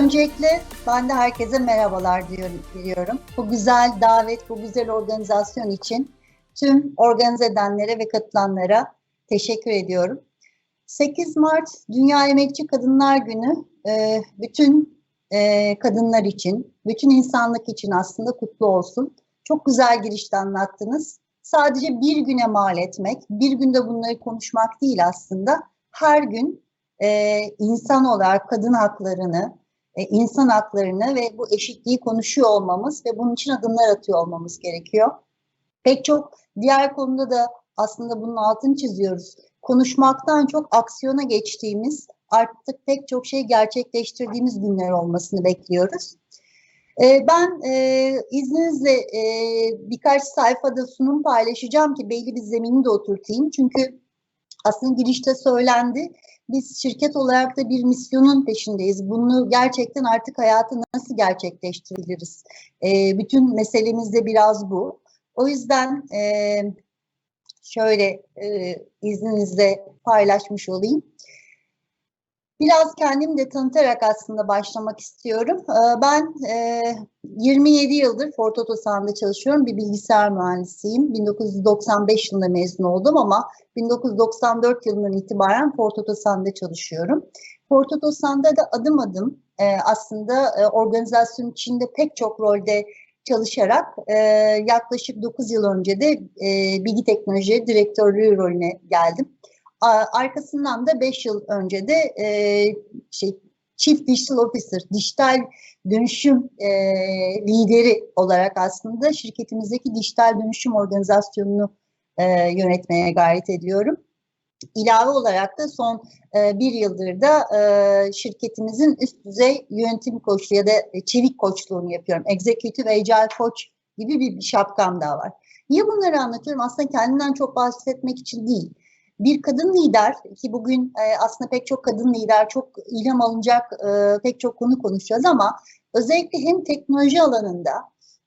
Öncelikle ben de herkese merhabalar diyorum, diliyorum. Bu güzel davet, bu güzel organizasyon için tüm organize edenlere ve katılanlara teşekkür ediyorum. 8 Mart Dünya Emekçi Kadınlar Günü e, bütün e, kadınlar için, bütün insanlık için aslında kutlu olsun. Çok güzel girişte anlattınız. Sadece bir güne mal etmek, bir günde bunları konuşmak değil aslında. Her gün e, insan olarak kadın haklarını, insan haklarını ve bu eşitliği konuşuyor olmamız ve bunun için adımlar atıyor olmamız gerekiyor. Pek çok diğer konuda da aslında bunun altını çiziyoruz. Konuşmaktan çok aksiyona geçtiğimiz, artık pek çok şey gerçekleştirdiğimiz günler olmasını bekliyoruz. E, ben e, izninizle e, birkaç sayfada sunum paylaşacağım ki belli bir zemini de oturtayım. Çünkü aslında girişte söylendi. Biz şirket olarak da bir misyonun peşindeyiz. Bunu gerçekten artık hayatı nasıl gerçekleştirebiliriz? E, bütün meselemiz de biraz bu. O yüzden e, şöyle e, izninizle paylaşmış olayım. Biraz kendimi de tanıtarak aslında başlamak istiyorum. Ben 27 yıldır Ford Otosan'da çalışıyorum. Bir bilgisayar mühendisiyim. 1995 yılında mezun oldum ama 1994 yılından itibaren Ford Otosan'da çalışıyorum. Ford Otosan'da da adım adım aslında organizasyon içinde pek çok rolde çalışarak yaklaşık 9 yıl önce de bilgi teknoloji direktörlüğü rolüne geldim. Arkasından da 5 yıl önce de e, şey Chief Digital Officer, dijital dönüşüm e, lideri olarak aslında şirketimizdeki dijital dönüşüm organizasyonunu e, yönetmeye gayret ediyorum. İlave olarak da son e, bir yıldır da e, şirketimizin üst düzey yönetim koçluğu ya da çevik koçluğunu yapıyorum. Executive Agile Coach gibi bir, bir şapkam daha var. Niye bunları anlatıyorum? Aslında kendimden çok bahsetmek için değil bir kadın lider ki bugün e, aslında pek çok kadın lider çok ilham alınacak e, pek çok konu konuşacağız ama özellikle hem teknoloji alanında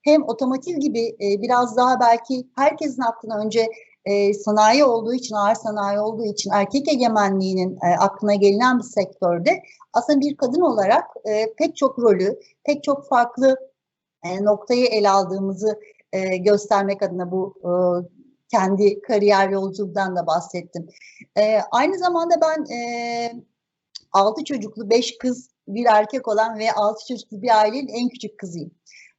hem otomotiv gibi e, biraz daha belki herkesin aklına önce e, sanayi olduğu için, ağır sanayi olduğu için erkek egemenliğinin e, aklına gelinen bir sektörde aslında bir kadın olarak e, pek çok rolü, pek çok farklı e, noktayı ele aldığımızı e, göstermek adına bu e, kendi kariyer yolculuğundan da bahsettim. E, aynı zamanda ben e, 6 çocuklu, beş kız, bir erkek olan ve altı çocuklu bir ailenin en küçük kızıyım.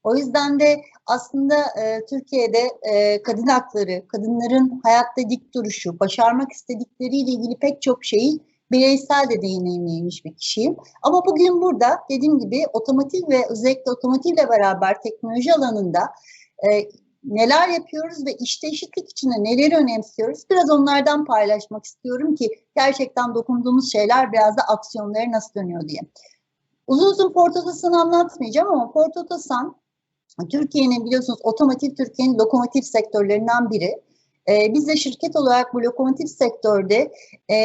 O yüzden de aslında e, Türkiye'de e, kadın hakları, kadınların hayatta dik duruşu, başarmak istedikleriyle ilgili pek çok şeyi bireysel de deneyimlemiş bir kişiyim. Ama bugün burada dediğim gibi otomotiv ve özellikle otomotivle beraber teknoloji alanında e, neler yapıyoruz ve işte eşitlik içinde neleri önemsiyoruz? Biraz onlardan paylaşmak istiyorum ki gerçekten dokunduğumuz şeyler biraz da aksiyonları nasıl dönüyor diye. Uzun uzun Ford Otosan'ı anlatmayacağım ama Ford Otosan Türkiye'nin biliyorsunuz otomotiv Türkiye'nin lokomotiv sektörlerinden biri. Ee, biz de şirket olarak bu lokomotiv sektörde e,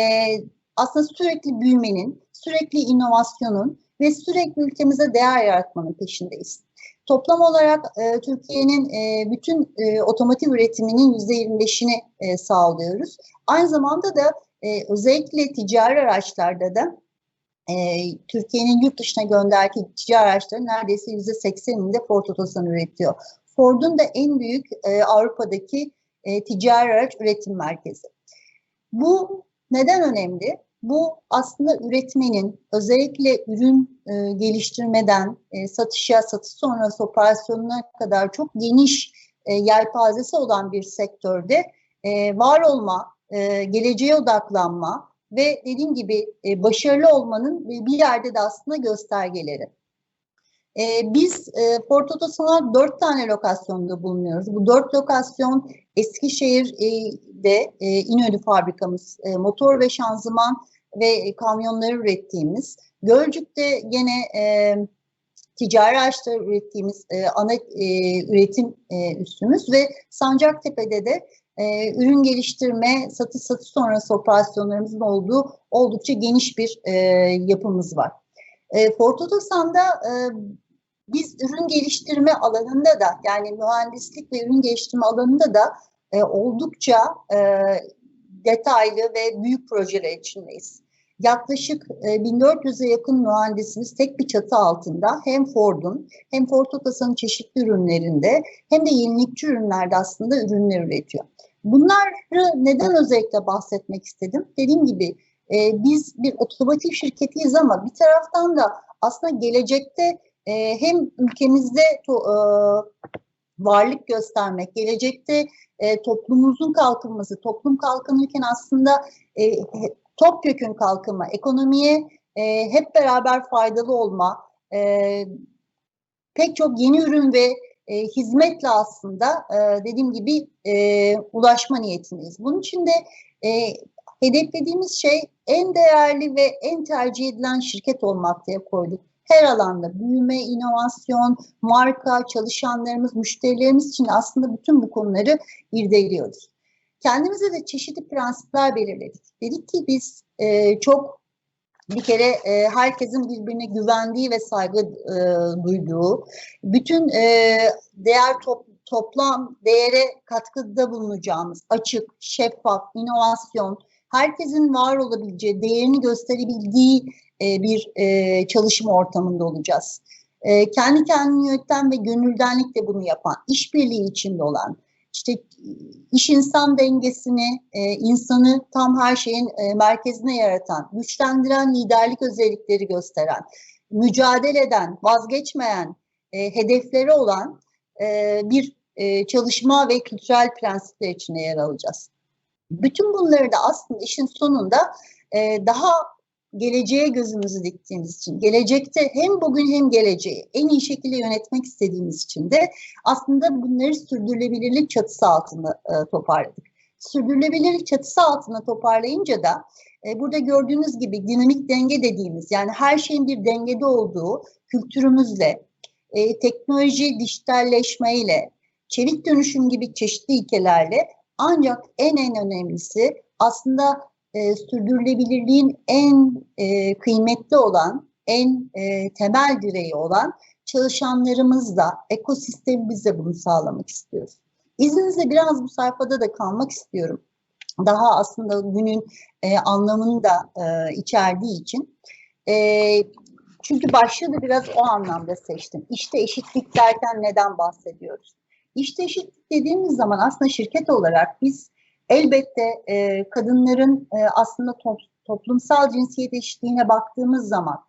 aslında sürekli büyümenin, sürekli inovasyonun ve sürekli ülkemize değer yaratmanın peşindeyiz. Toplam olarak e, Türkiye'nin e, bütün e, otomotiv üretiminin %25'ini e, sağlıyoruz. Aynı zamanda da e, özellikle ticari araçlarda da e, Türkiye'nin yurt dışına gönderdiği ticari araçların neredeyse %80'inde Ford Otosan üretiyor. Ford'un da en büyük e, Avrupa'daki e, ticari araç üretim merkezi. Bu neden önemli? Bu aslında üretmenin özellikle ürün e, geliştirmeden e, satışa, satış sonrası operasyonuna kadar çok geniş e, yelpazesi olan bir sektörde e, var olma, e, geleceğe odaklanma ve dediğim gibi e, başarılı olmanın bir yerde de aslında göstergeleri. E, biz e, Ford Otosan'a dört tane lokasyonda bulunuyoruz. Bu dört lokasyon Eskişehir'de e, İnönü fabrikamız, e, motor ve şanzıman ve kamyonları ürettiğimiz, Gölcük'te gene e, ticari araçlar ürettiğimiz e, ana e, üretim e, üssümüz ve Sancaktepe'de de e, ürün geliştirme, satış satış sonrası operasyonlarımızın olduğu oldukça geniş bir e, yapımız var. E, Ford Otosan'da e, biz ürün geliştirme alanında da yani mühendislik ve ürün geliştirme alanında da e, oldukça e, detaylı ve büyük projeler içindeyiz. yaklaşık 1400'e yakın mühendisimiz tek bir çatı altında hem Ford'un hem Ford Otosan'ın çeşitli ürünlerinde hem de yenilikçi ürünlerde aslında ürünler üretiyor. Bunları neden özellikle bahsetmek istedim? Dediğim gibi biz bir otomotiv şirketiyiz ama bir taraftan da aslında gelecekte hem ülkemizde varlık göstermek, gelecekte e, toplumumuzun kalkınması, toplum kalkınırken aslında e, topyekün kalkınma, ekonomiye e, hep beraber faydalı olma, e, pek çok yeni ürün ve e, hizmetle aslında e, dediğim gibi e, ulaşma niyetindeyiz. Bunun için de e, hedeflediğimiz şey en değerli ve en tercih edilen şirket olmak diye koyduk her alanda büyüme, inovasyon, marka, çalışanlarımız, müşterilerimiz için aslında bütün bu konuları irdeliyoruz. Kendimize de çeşitli prensipler belirledik. Dedik ki biz e, çok bir kere e, herkesin birbirine güvendiği ve saygı e, duyduğu, bütün e, değer top, toplam değere katkıda bulunacağımız açık, şeffaf, inovasyon, herkesin var olabileceği, değerini gösterebildiği e, bir e, çalışma ortamında olacağız. E, kendi kendini yöneten ve gönüldenlikle bunu yapan, işbirliği içinde olan, işte iş insan dengesini, insanı tam her şeyin merkezine yaratan, güçlendiren liderlik özellikleri gösteren, mücadele eden, vazgeçmeyen, hedefleri olan bir çalışma ve kültürel prensipler içine yer alacağız. Bütün bunları da aslında işin sonunda daha geleceğe gözümüzü diktiğimiz için, gelecekte hem bugün hem geleceği en iyi şekilde yönetmek istediğimiz için de aslında bunları sürdürülebilirlik çatısı altında e, toparladık. Sürdürülebilirlik çatısı altında toparlayınca da e, burada gördüğünüz gibi dinamik denge dediğimiz yani her şeyin bir dengede olduğu kültürümüzle, e, teknoloji dijitalleşmeyle, çevik dönüşüm gibi çeşitli ilkelerle ancak en en önemlisi aslında e, sürdürülebilirliğin en e, kıymetli olan, en e, temel direği olan çalışanlarımızla, ekosistemimizle bunu sağlamak istiyoruz. İzninizle biraz bu sayfada da kalmak istiyorum. Daha aslında günün e, anlamını da e, içerdiği için. E, çünkü başlığı da biraz o anlamda seçtim. İşte eşitlik derken neden bahsediyoruz? İşte eşitlik dediğimiz zaman aslında şirket olarak biz Elbette e, kadınların e, aslında to toplumsal cinsiyet eşitliğine baktığımız zaman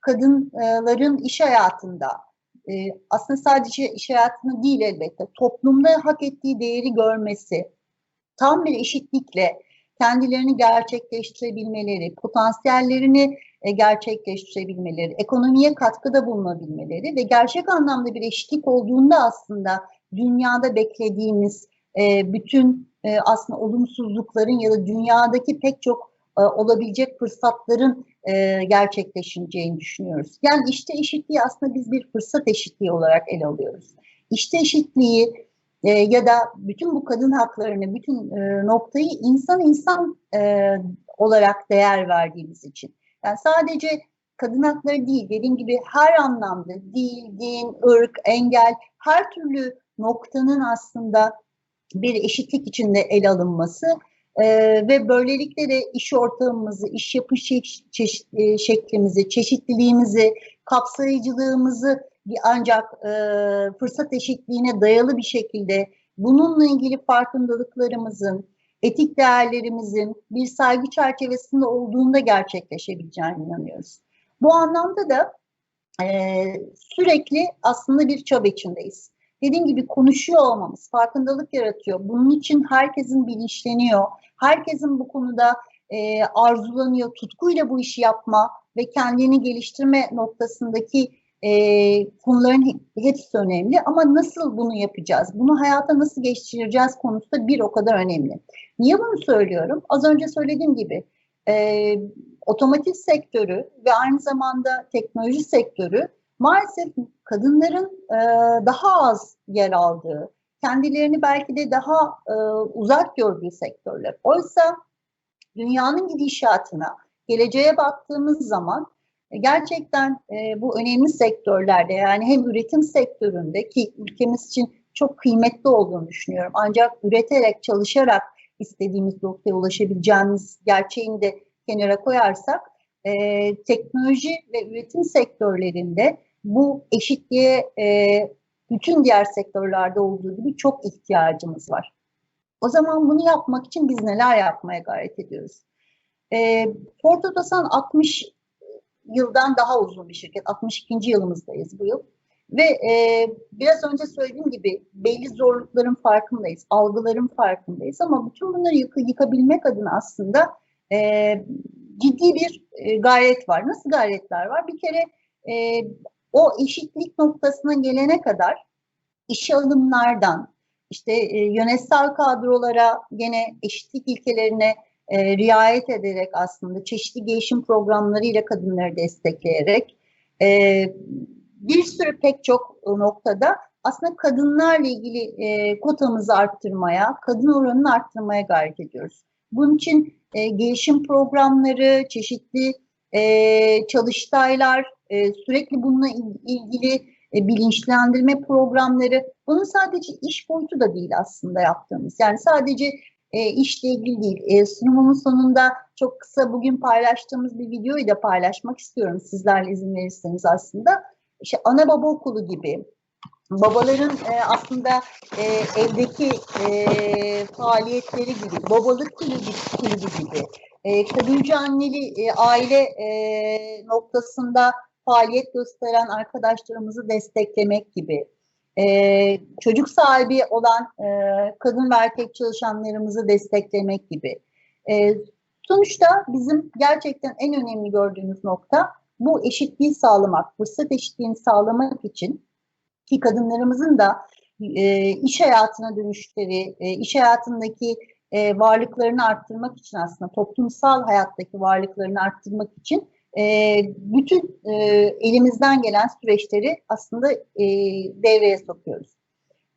kadınların iş hayatında e, aslında sadece iş hayatında değil elbette toplumda hak ettiği değeri görmesi, tam bir eşitlikle kendilerini gerçekleştirebilmeleri, potansiyellerini e, gerçekleştirebilmeleri, ekonomiye katkıda bulunabilmeleri ve gerçek anlamda bir eşitlik olduğunda aslında dünyada beklediğimiz e, bütün e, aslında olumsuzlukların ya da dünyadaki pek çok e, olabilecek fırsatların e, gerçekleşeceğini düşünüyoruz. Yani işte eşitliği aslında biz bir fırsat eşitliği olarak ele alıyoruz. İşte eşitliği e, ya da bütün bu kadın haklarını, bütün e, noktayı insan insan e, olarak değer verdiğimiz için. Yani sadece kadın hakları değil, dediğim gibi her anlamda dil, din, ırk, engel, her türlü noktanın aslında bir eşitlik içinde ele alınması e, ve böylelikle de iş ortamımızı, iş yapış çeşit, e, şeklimizi, çeşitliliğimizi, kapsayıcılığımızı bir ancak e, fırsat eşitliğine dayalı bir şekilde bununla ilgili farkındalıklarımızın, etik değerlerimizin bir saygı çerçevesinde olduğunda gerçekleşebileceğine inanıyoruz. Bu anlamda da e, sürekli aslında bir çaba içindeyiz dediğim gibi konuşuyor olmamız farkındalık yaratıyor. Bunun için herkesin bilinçleniyor. Herkesin bu konuda e, arzulanıyor, tutkuyla bu işi yapma ve kendini geliştirme noktasındaki e, konuların hepsi önemli. Ama nasıl bunu yapacağız? Bunu hayata nasıl geçireceğiz konusu da bir o kadar önemli. Niye bunu söylüyorum? Az önce söylediğim gibi e, otomotiv sektörü ve aynı zamanda teknoloji sektörü maalesef kadınların e, daha az yer aldığı, kendilerini belki de daha e, uzak gördüğü sektörler. Oysa dünyanın gidişatına, geleceğe baktığımız zaman e, gerçekten e, bu önemli sektörlerde yani hem üretim sektöründe ki ülkemiz için çok kıymetli olduğunu düşünüyorum. Ancak üreterek, çalışarak istediğimiz noktaya ulaşabileceğimiz gerçeğini de kenara koyarsak e, teknoloji ve üretim sektörlerinde bu eşitliğe e, bütün diğer sektörlerde olduğu gibi çok ihtiyacımız var. O zaman bunu yapmak için biz neler yapmaya gayret ediyoruz? E, Ford Otosan 60 yıldan daha uzun bir şirket. 62. yılımızdayız bu yıl. Ve e, biraz önce söylediğim gibi belli zorlukların farkındayız, algıların farkındayız ama bütün bunları yık yıkabilmek adına aslında e, ciddi bir e, gayret var. Nasıl gayretler var? Bir kere e, o eşitlik noktasına gelene kadar işe alımlardan, işte e, yönetsel kadrolara gene eşitlik ilkelerine e, riayet ederek aslında çeşitli gelişim programlarıyla kadınları destekleyerek e, bir sürü pek çok noktada aslında kadınlarla ilgili e, kotamızı arttırmaya, kadın oranını arttırmaya gayret ediyoruz. Bunun için e, gelişim programları, çeşitli e, çalıştaylar, e, sürekli bununla ilgili e, bilinçlendirme programları, bunun sadece iş boyutu da değil aslında yaptığımız. Yani sadece e, işle ilgili değil. E, sunumumun sonunda çok kısa bugün paylaştığımız bir videoyu da paylaşmak istiyorum sizlerle izin verirseniz aslında. İşte ana baba okulu gibi, babaların e, aslında e, evdeki e, faaliyetleri gibi, babalık kulübü, kulübü gibi, e, kadınca anneli e, aile e, noktasında faaliyet gösteren arkadaşlarımızı desteklemek gibi, e, çocuk sahibi olan e, kadın ve erkek çalışanlarımızı desteklemek gibi. E, sonuçta bizim gerçekten en önemli gördüğümüz nokta bu eşitliği sağlamak, fırsat eşitliğini sağlamak için ki kadınlarımızın da e, iş hayatına dönüşleri, e, iş hayatındaki e, varlıklarını arttırmak için aslında toplumsal hayattaki varlıklarını arttırmak için e, bütün e, elimizden gelen süreçleri aslında e, devreye sokuyoruz.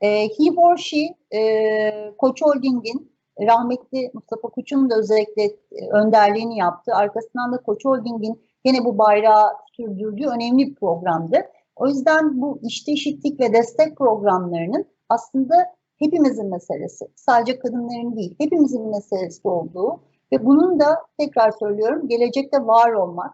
E, he for She, e, Koç Holding'in rahmetli Mustafa Koç'un da özellikle e, önderliğini yaptı. Arkasından da Koç Holding'in yine bu bayrağı sürdürdüğü önemli bir programdı. O yüzden bu işte eşitlik ve destek programlarının aslında hepimizin meselesi. Sadece kadınların değil, hepimizin meselesi olduğu ve bunun da tekrar söylüyorum gelecekte var olmak,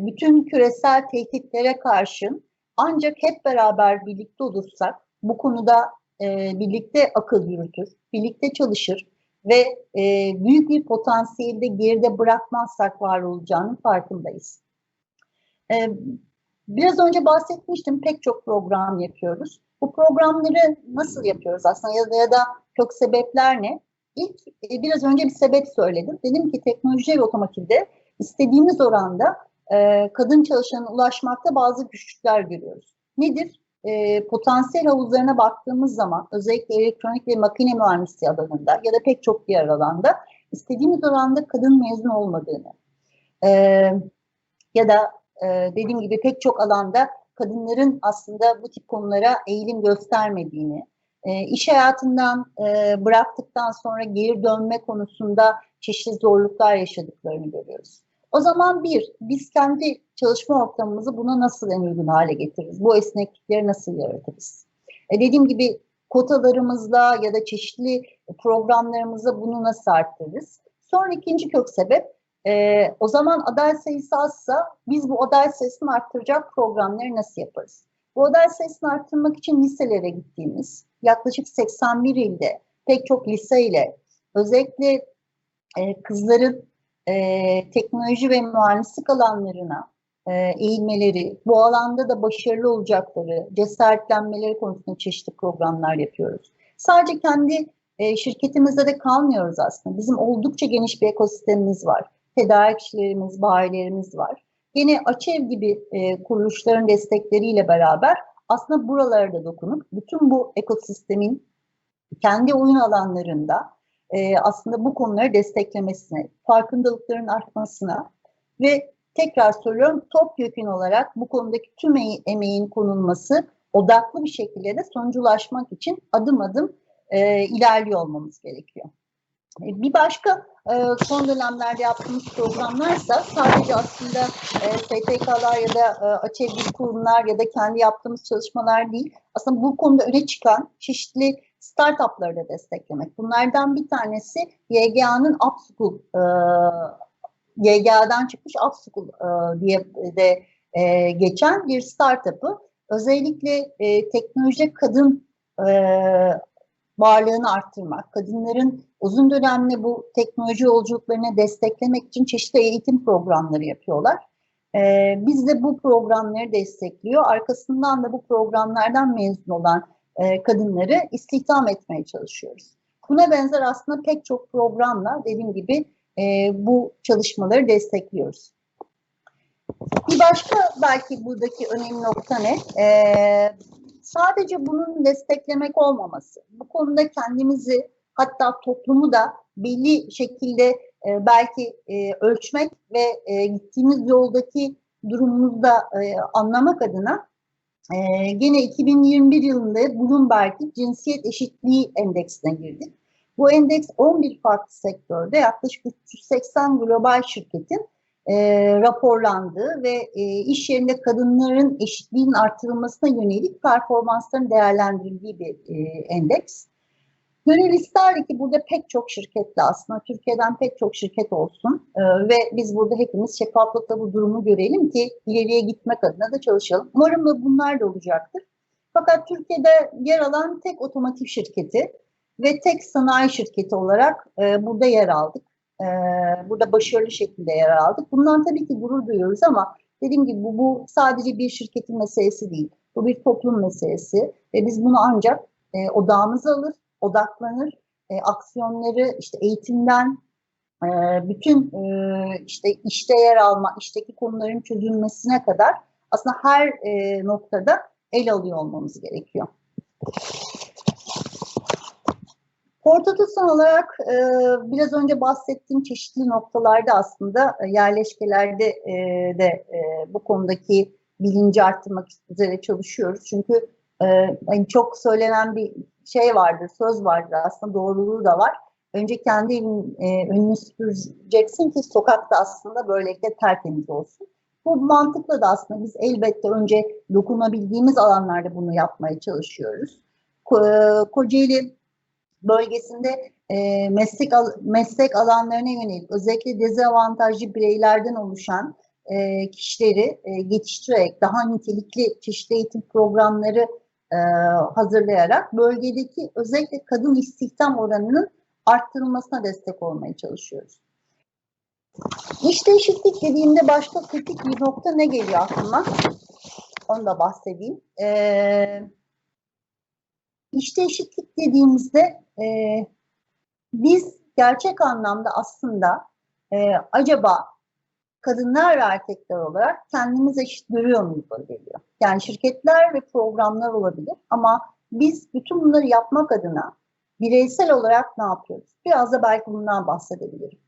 bütün küresel tehditlere karşın ancak hep beraber birlikte olursak bu konuda birlikte akıl yürütür, birlikte çalışır ve büyük bir potansiyelde geride bırakmazsak var olacağının farkındayız. Biraz önce bahsetmiştim pek çok program yapıyoruz. Bu programları nasıl yapıyoruz aslında ya da, ya da çok sebepler ne? İlk e, biraz önce bir sebep söyledim. Dedim ki teknoloji ve otomotivde istediğimiz oranda e, kadın çalışana ulaşmakta bazı güçlükler görüyoruz. Nedir? E, potansiyel havuzlarına baktığımız zaman özellikle elektronik ve makine mühendisliği alanında ya da pek çok diğer alanda istediğimiz oranda kadın mezun olmadığını e, ya da e, dediğim gibi pek çok alanda kadınların aslında bu tip konulara eğilim göstermediğini, e, iş hayatından e, bıraktıktan sonra geri dönme konusunda çeşitli zorluklar yaşadıklarını görüyoruz. O zaman bir, biz kendi çalışma ortamımızı buna nasıl en uygun hale getiririz? Bu esneklikleri nasıl yaratırız? E, dediğim gibi kotalarımızla ya da çeşitli programlarımızla bunu nasıl arttırırız? Sonra ikinci kök sebep, e, o zaman aday sayısı azsa biz bu aday sayısını arttıracak programları nasıl yaparız? Bu aday sayısını arttırmak için liselere gittiğimiz yaklaşık 81 ilde pek çok lise ile özellikle e, kızların e, teknoloji ve mühendislik alanlarına e, eğilmeleri, bu alanda da başarılı olacakları, cesaretlenmeleri konusunda çeşitli programlar yapıyoruz. Sadece kendi e, şirketimizde de kalmıyoruz aslında. Bizim oldukça geniş bir ekosistemimiz var. Tedarikçilerimiz, bayilerimiz var. Yine Açev gibi e, kuruluşların destekleriyle beraber aslında buralara da dokunup bütün bu ekosistemin kendi oyun alanlarında e, aslında bu konuları desteklemesine, farkındalıkların artmasına ve tekrar söylüyorum top yükün olarak bu konudaki tüm emeğin konulması odaklı bir şekilde de sonuca ulaşmak için adım adım e, ilerliyor olmamız gerekiyor. E, bir başka e, son dönemlerde yaptığımız programlarsa sadece aslında e, STK'lar ya da e, açık kurumlar ya da kendi yaptığımız çalışmalar değil. Aslında bu konuda öne çıkan çeşitli startupları da desteklemek. Bunlardan bir tanesi YGA'nın Upschool e, YGA'dan çıkmış Upschool e, diye de e, geçen bir startup'ı özellikle e, teknolojide kadın e, varlığını arttırmak, kadınların uzun dönemli bu teknoloji yolculuklarını desteklemek için çeşitli eğitim programları yapıyorlar. Ee, biz de bu programları destekliyor. Arkasından da bu programlardan mezun olan e, kadınları istihdam etmeye çalışıyoruz. Buna benzer aslında pek çok programla dediğim gibi e, bu çalışmaları destekliyoruz. Bir başka belki buradaki önemli nokta ne? Ee, sadece bunun desteklemek olmaması. Bu konuda kendimizi hatta toplumu da belli şekilde e, belki e, ölçmek ve e, gittiğimiz yoldaki durumumuzu da e, anlamak adına e, gene 2021 yılında Bloomberg'in cinsiyet eşitliği endeksine girdik. Bu endeks 11 farklı sektörde yaklaşık 380 global şirketin e, raporlandığı ve e, iş yerinde kadınların eşitliğinin artırılmasına yönelik performansların değerlendirildiği bir e, endeks. Gönül isterdi ki burada pek çok şirketle aslında Türkiye'den pek çok şirket olsun e, ve biz burada hepimiz şeffaflıkla bu durumu görelim ki ileriye gitmek adına da çalışalım. Umarım da bunlar da olacaktır. Fakat Türkiye'de yer alan tek otomotiv şirketi ve tek sanayi şirketi olarak e, burada yer aldık. E, burada başarılı şekilde yer aldık. Bundan tabii ki gurur duyuyoruz ama dediğim gibi bu, bu sadece bir şirketin meselesi değil. Bu bir toplum meselesi ve biz bunu ancak e, odağımıza alır, odaklanır, e, aksiyonları işte eğitimden e, bütün e, işte işte yer alma, işteki konuların çözülmesine kadar aslında her e, noktada el alıyor olmamız gerekiyor. Portatusan olarak e, biraz önce bahsettiğim çeşitli noktalarda aslında e, yerleşkelerde e, de e, bu konudaki bilinci arttırmak üzere çalışıyoruz. Çünkü e, hani çok söylenen bir şey vardır, söz vardır aslında doğruluğu da var. Önce kendi e, önünü süpüreceksin ki sokakta aslında böylelikle tertemiz olsun. Bu mantıkla da aslında biz elbette önce dokunabildiğimiz alanlarda bunu yapmaya çalışıyoruz. Ko Kocaeli bölgesinde e, meslek al meslek alanlarına yönelik özellikle dezavantajlı bireylerden oluşan e, kişileri e, yetiştirerek daha nitelikli çeşitli eğitim programları e, hazırlayarak bölgedeki özellikle kadın istihdam oranının arttırılmasına destek olmaya çalışıyoruz. İşte eşitlik dediğimde başta kritik bir nokta ne geliyor aklıma? Onu da bahsedeyim. Ee, işte eşitlik dediğimizde e, biz gerçek anlamda aslında e, acaba kadınlar ve erkekler olarak kendimiz eşit görüyor muyuz geliyor. Yani şirketler ve programlar olabilir ama biz bütün bunları yapmak adına bireysel olarak ne yapıyoruz? Biraz da belki bundan bahsedebilirim.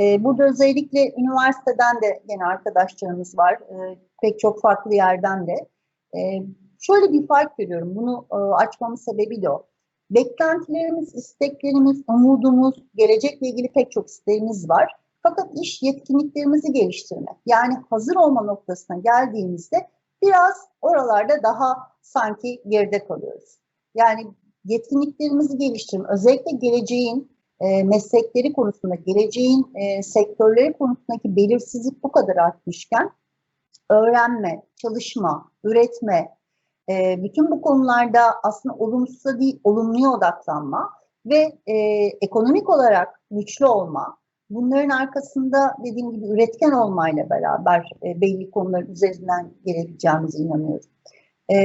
Ee, burada özellikle üniversiteden de yine arkadaşlarımız var. Ee, pek çok farklı yerden de. Ee, şöyle bir fark görüyorum. Bunu e, açmamın sebebi de o. Beklentilerimiz, isteklerimiz, umudumuz, gelecekle ilgili pek çok isteğimiz var. Fakat iş yetkinliklerimizi geliştirmek. Yani hazır olma noktasına geldiğimizde biraz oralarda daha sanki geride kalıyoruz. Yani yetkinliklerimizi geliştirme, özellikle geleceğin e, meslekleri konusunda, geleceğin e, sektörleri konusundaki belirsizlik bu kadar artmışken öğrenme, çalışma, üretme, e, bütün bu konularda aslında olumsuza değil, olumluya odaklanma ve e, ekonomik olarak güçlü olma, bunların arkasında dediğim gibi üretken olmayla beraber e, belli konular üzerinden gelebileceğimize inanıyorum. E,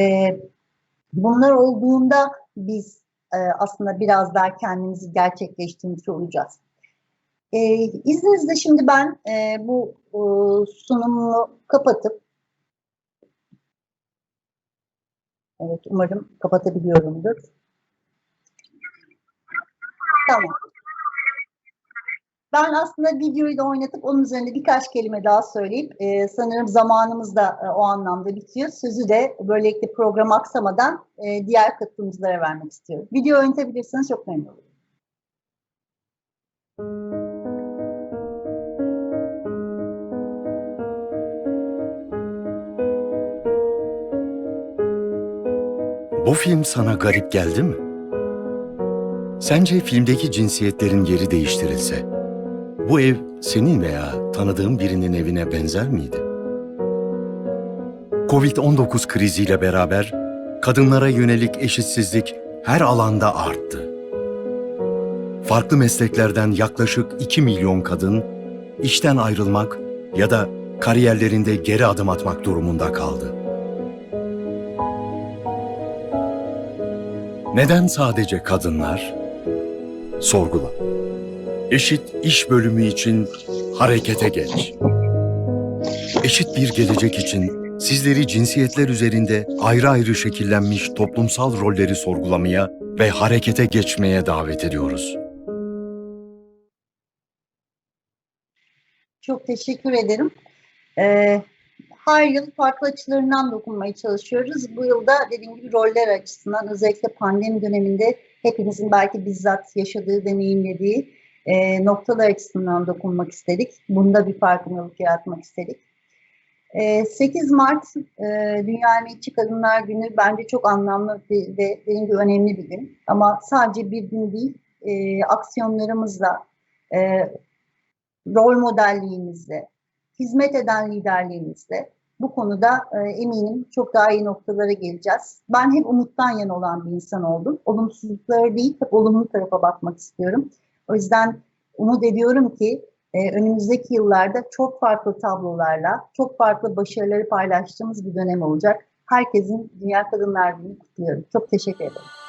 bunlar olduğunda biz e, aslında biraz daha kendimizi gerçekleştirmiş olacağız. E, izninizle şimdi ben e, bu e, sunumu kapatıp Evet, umarım kapatabiliyorumdur. Tamam. Ben aslında videoyu da oynatıp onun üzerinde birkaç kelime daha söyleyip e, sanırım zamanımız da e, o anlamda bitiyor. Sözü de böylelikle program aksamadan e, diğer katılımcılara vermek istiyorum. Video oynatabilirseniz çok memnun olurum. Bu film sana garip geldi mi? Sence filmdeki cinsiyetlerin yeri değiştirilse, Bu ev senin veya tanıdığın birinin evine benzer miydi? Covid-19 kriziyle beraber kadınlara yönelik eşitsizlik her alanda arttı. Farklı mesleklerden yaklaşık 2 milyon kadın işten ayrılmak ya da kariyerlerinde geri adım atmak durumunda kaldı. Neden sadece kadınlar? Sorgula. Eşit iş bölümü için harekete geç. Eşit bir gelecek için sizleri cinsiyetler üzerinde ayrı ayrı şekillenmiş toplumsal rolleri sorgulamaya ve harekete geçmeye davet ediyoruz. Çok teşekkür ederim. Ee, her yıl farklı açılarından dokunmaya çalışıyoruz. Bu yılda dediğim gibi roller açısından özellikle pandemi döneminde hepimizin belki bizzat yaşadığı, deneyimlediği e, noktalar açısından dokunmak istedik. Bunda bir farkındalık yaratmak istedik. E, 8 Mart e, Dünya Emekçi Kadınlar Günü bence çok anlamlı bir, ve gibi önemli bir gün. Ama sadece bir gün değil, e, aksiyonlarımızla, e, rol modelliğimizle, hizmet eden liderliğimizle bu konuda e, eminim çok daha iyi noktalara geleceğiz. Ben hep umuttan yana olan bir insan oldum. Olumsuzluklara değil, hep olumlu tarafa bakmak istiyorum. O yüzden umut ediyorum ki e, önümüzdeki yıllarda çok farklı tablolarla, çok farklı başarıları paylaştığımız bir dönem olacak. Herkesin Dünya Kadınlar Günü kutluyorum. Çok teşekkür ederim.